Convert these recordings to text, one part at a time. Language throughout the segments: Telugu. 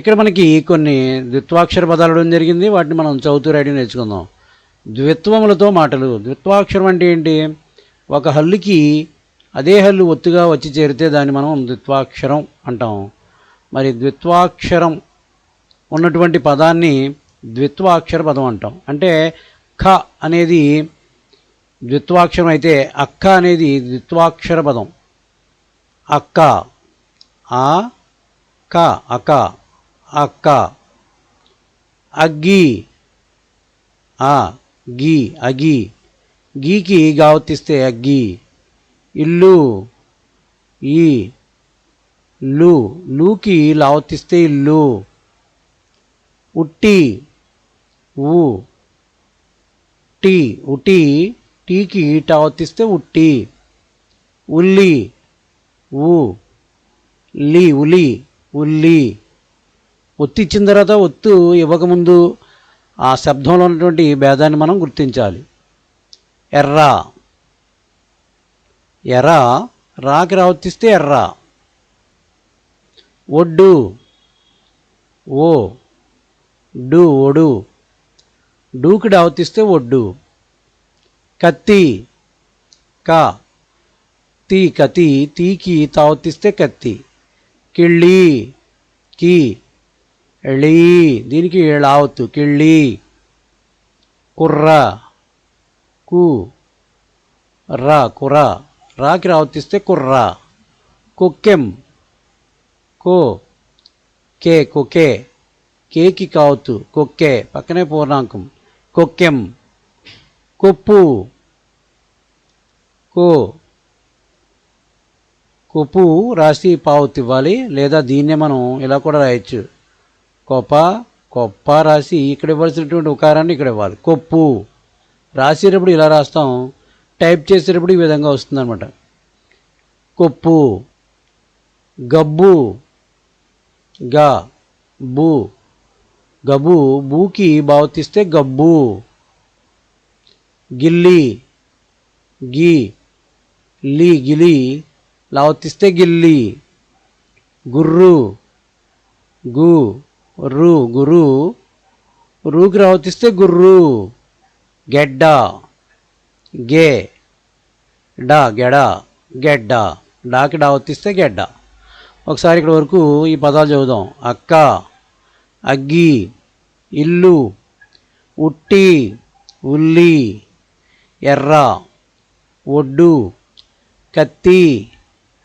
ఇక్కడ మనకి కొన్ని ద్విత్వాక్షర పదాలు ఇవ్వడం జరిగింది. వాటిని మనం చదువుతూ రాయడం నేర్చుకుందాం. ద్విత్వములతో మాటలు. ద్విత్వాక్షరం అంటే ఏంటి? ఒక హల్లుకి అదే హల్లు ఒత్తుగా వచ్చి చేరితే దాన్ని మనం ద్విత్వాక్షరం అంటాం. మరి ద్విత్వాక్షరం ఉన్నటువంటి పదాన్ని ద్విత్వాక్షర పదం అంటాం. అంటే ఖ అనేది ద్విత్వాక్షరం అయితే అక్క అనేది ద్విత్వాక్షర పదం. అక్క. ఆ క అక. అక్క. అగ్గి. ఆ గీ అగి. గీకి గావతిస్తే అగ్గి. ఇల్లు. ఈ. లు. లూకి లావతిస్తే ఇల్లు. ఉట్టి. ఊ. టీ ఉటి. టీకి టావతిస్తే ఉట్టి. ఉల్లి. ఊ. లి ఉలి. ఉల్లి. ఒత్తి ఇచ్చిన తర్వాత ఒత్తు ఇవ్వకముందు ఆ శబ్దంలో ఉన్నటువంటి భేదాన్ని మనం గుర్తించాలి. ఎర్ర. ఎర్ర. రాకి రావత్తిస్తే ఎర్ర. ఒడ్డు. ఓ. డు ఒడు. డూకి డావతిస్తే ఒడ్డు. కత్తి. క. తీ కతి. తీకి తావతిస్తే కత్తి. కిళ్ళి. కి. ఎళి. దీనికి ఏళావత్తు. కిళ్ళి. కుర్ర. కు. రా. కుర. రాకి రావతిస్తే కుర్ర. కుక్కెం. కో. కే. కొకే. కేకి కావత్తు. కొక్కే. పక్కనే పూర్ణాంకం. కొక్కెం. కొప్పు. కో. కొప్పు రాసి పావత్తు ఇవ్వాలి లేదా దీన్నే మనం ఇలా కూడా రాయొచ్చు. కొప్ప కొప్ప రాసి ఇక్కడ ఇవ్వాల్సినటువంటి ఉకారాన్ని ఇక్కడ ఇవ్వాలి. కొప్పు. రాసేటప్పుడు ఇలా రాస్తాం. టైప్ చేసేటప్పుడు ఈ విధంగా వస్తుందన్నమాట. కొప్పు. గబ్బు. గా. బూ. గబు బూకి బావతిస్తే గబ్బు. గిల్లి. గి. లీ. గిలి. లావతిస్తే గిల్లి. గుర్రు. గు. రు గురు. రూకి రావతిస్తే గుర్రు. గెడ్డ. గే. డా గెడ. గెడ్డ. డాకి డావతిస్తే గెడ్డ. ఒకసారి ఇక్కడ వరకు ఈ పదాలు చదువుదాం. అక్క అగ్గి ఇల్లు ఉట్టి ఉల్లి ఎర్ర ఒడ్డు కత్తి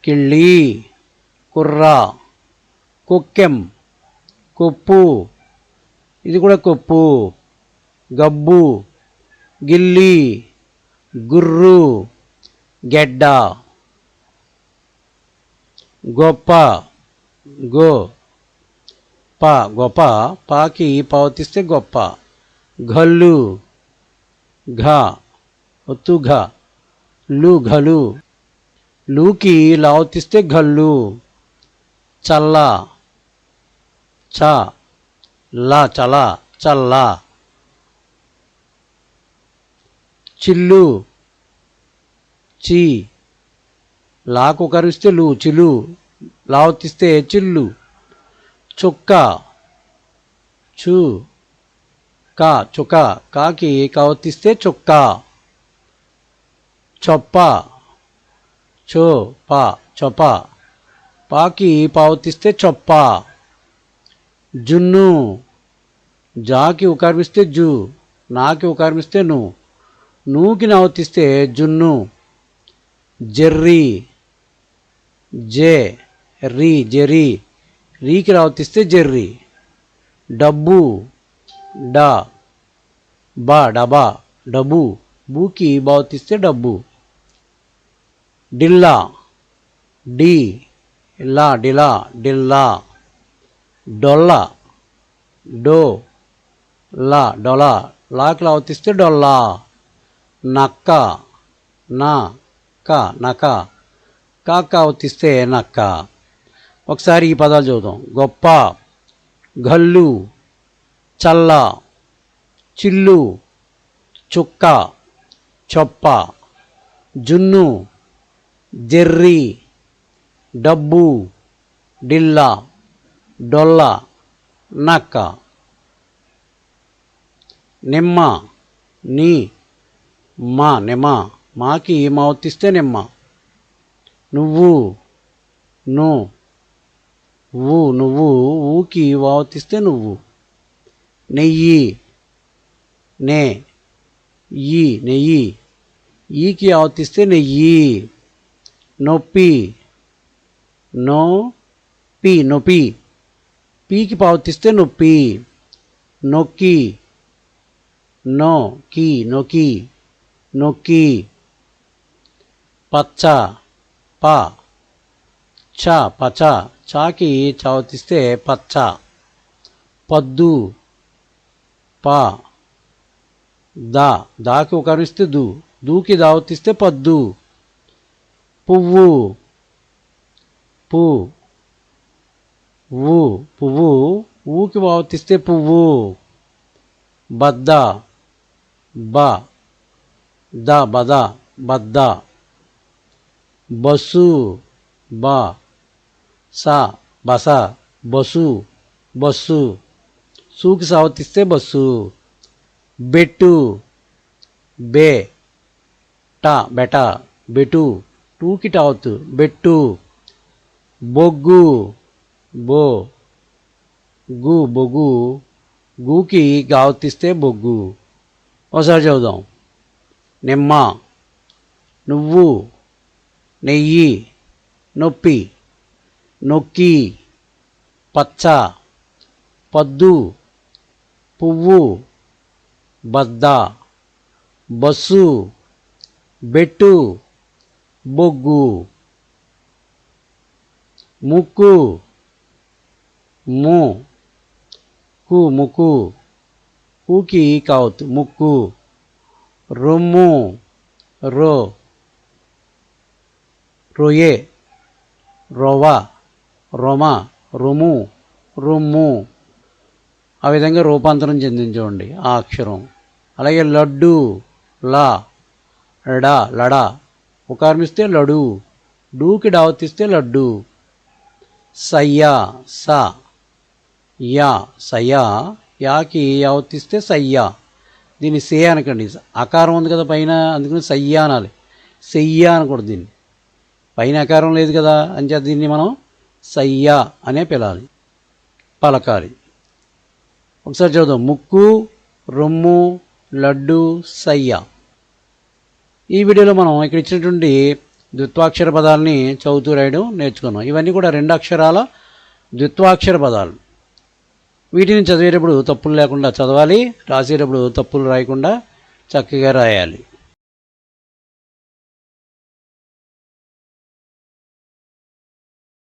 కిళ్ళి కుర్ర కుక్కెం. కొప్పు. ఇది కూడా కొప్పు. గబ్బు. గిల్లి. గుర్రు. గెడ్డ. గొప్ప. గో. ప. గొప్ప. పాకి పావతిస్తే గొప్ప. గల్లు ఘ. ఒత్తు ఘ. లు ఘలు. లూకి లావతిస్తే గల్లు చల్ల. చ లా చల చల్ల. చిల్లు చీ. లాకు కరిస్తే లు చిలు. లావతిస్తే చిల్లు. చుక్క చు. కా చుక్క. కాకి కావతిస్తే చుక్క. చొప్ప చో పా చొప్ప. పాకి పావతిస్తే చొప్ప. జున్ను. జాకి ఉకారమిస్తే జు నాకి ఉకారమిస్తే ను. నూకి నవతిస్తే జున్ను. జెర్రీ. జే రీ జెర్రీ. రీకి రావతిస్తే జెర్రీ. డబ్బు. డా. బా డబా డబ్బు బూకి బావతిస్తే డబ్బు. డిల్లా డి లా డిలా డిల్లా డొల్లా. డో. లా. డొలా లాకి అవతిస్తే డొల్లా. నక్క. నా. క. నక. కాక అవతిస్తే నక్క. ఒకసారి ఈ పదాలు చూద్దాం గొప్ప. గల్లు. చల్ల. చిల్లు. చుక్క. చొప్ప. జున్ను. జెర్రీ. డబ్బు. డిల్లా. డొల్ల నక్క నిమ్మ నీ మా నిమ్మ. మాకి మావతిస్తే నిమ్మ. నువ్వు ను. ఊ నువ్వు ఊకి వావతిస్తే నువ్వు. నెయ్యి నే. ఈ నెయ్యి. ఈకి ఆవతిస్తే నెయ్యి. నొప్పి నో పి నొప్పి. పీకి పావతిస్తే నొప్పి నొక్కి. నో కి నొక్కి నొక్కి. పచ్చ ప. చ పచ. చాకి చావతిస్తే పచ్చ. పద్దు ప. దా. దాకి ఒకరిస్తే దు. దూకి దావతిస్తే పద్దు. పువ్వు పు. ఊ పువ్వు ఊకి వావతిస్తే పువ్వు. బద్ద బ ద బద బద్ద. బస్సు బా సా బస బస్సు బస్సు. సూకి సావతిస్తే బస్సు. బెట్టు బే టా బెట బెటు. టూకి టావత్ బెట్టు. బొగ్గు బో. గు బొగ్గు గూకి గావతిస్తే బొగ్గు. ఒకసారి చదువుదాం. నిమ్మ. నువ్వు. నెయ్యి. నొప్పి. నొక్కి. పచ్చ. పద్దు. పువ్వు. బద్ద. బస్సు. బెట్టు. బొగ్గు. ముక్కు. ము. కు ముకు. కూకి కావత్ ముక్కు. రొమ్ము రో. రొయే. రోవా. రోమా. రొము. రొమ్ము ఆ విధంగా రూపాంతరం చెందించండి ఆ అక్షరం. అలాగే లడ్డు లా. లడా లడా. ఉకారమిస్తే లడు. డూకి డావతిస్తే లడ్డు. సయ్యా సా. యా సయ్యా యాకి యావతిస్తే సయ్యా. దీన్ని సే అనకండి. ఆకారం ఉంది కదా పైన అందుకని సయ్యా అనాలి. సెయ్యా అనకూడదు దీన్ని. పైన ఆకారం లేదు కదా అంచేత దీన్ని మనం సయ్యా అనే పిలాలి పలకాలి. ఒకసారి చదువుదాం. ముక్కు రొమ్ము లడ్డు సయ్య. ఈ వీడియోలో మనం ఇక్కడ ఇచ్చినటువంటి ద్విత్వాక్షర పదాలని చదువుతూ రాయడం నేర్చుకున్నాం. ఇవన్నీ కూడా రెండు అక్షరాల ద్విత్వాక్షర పదాలు. వీటిని చదివేటప్పుడు తప్పులు లేకుండా చదవాలి రాసేటప్పుడు తప్పులు రాయకుండా చక్కగా రాయాలి.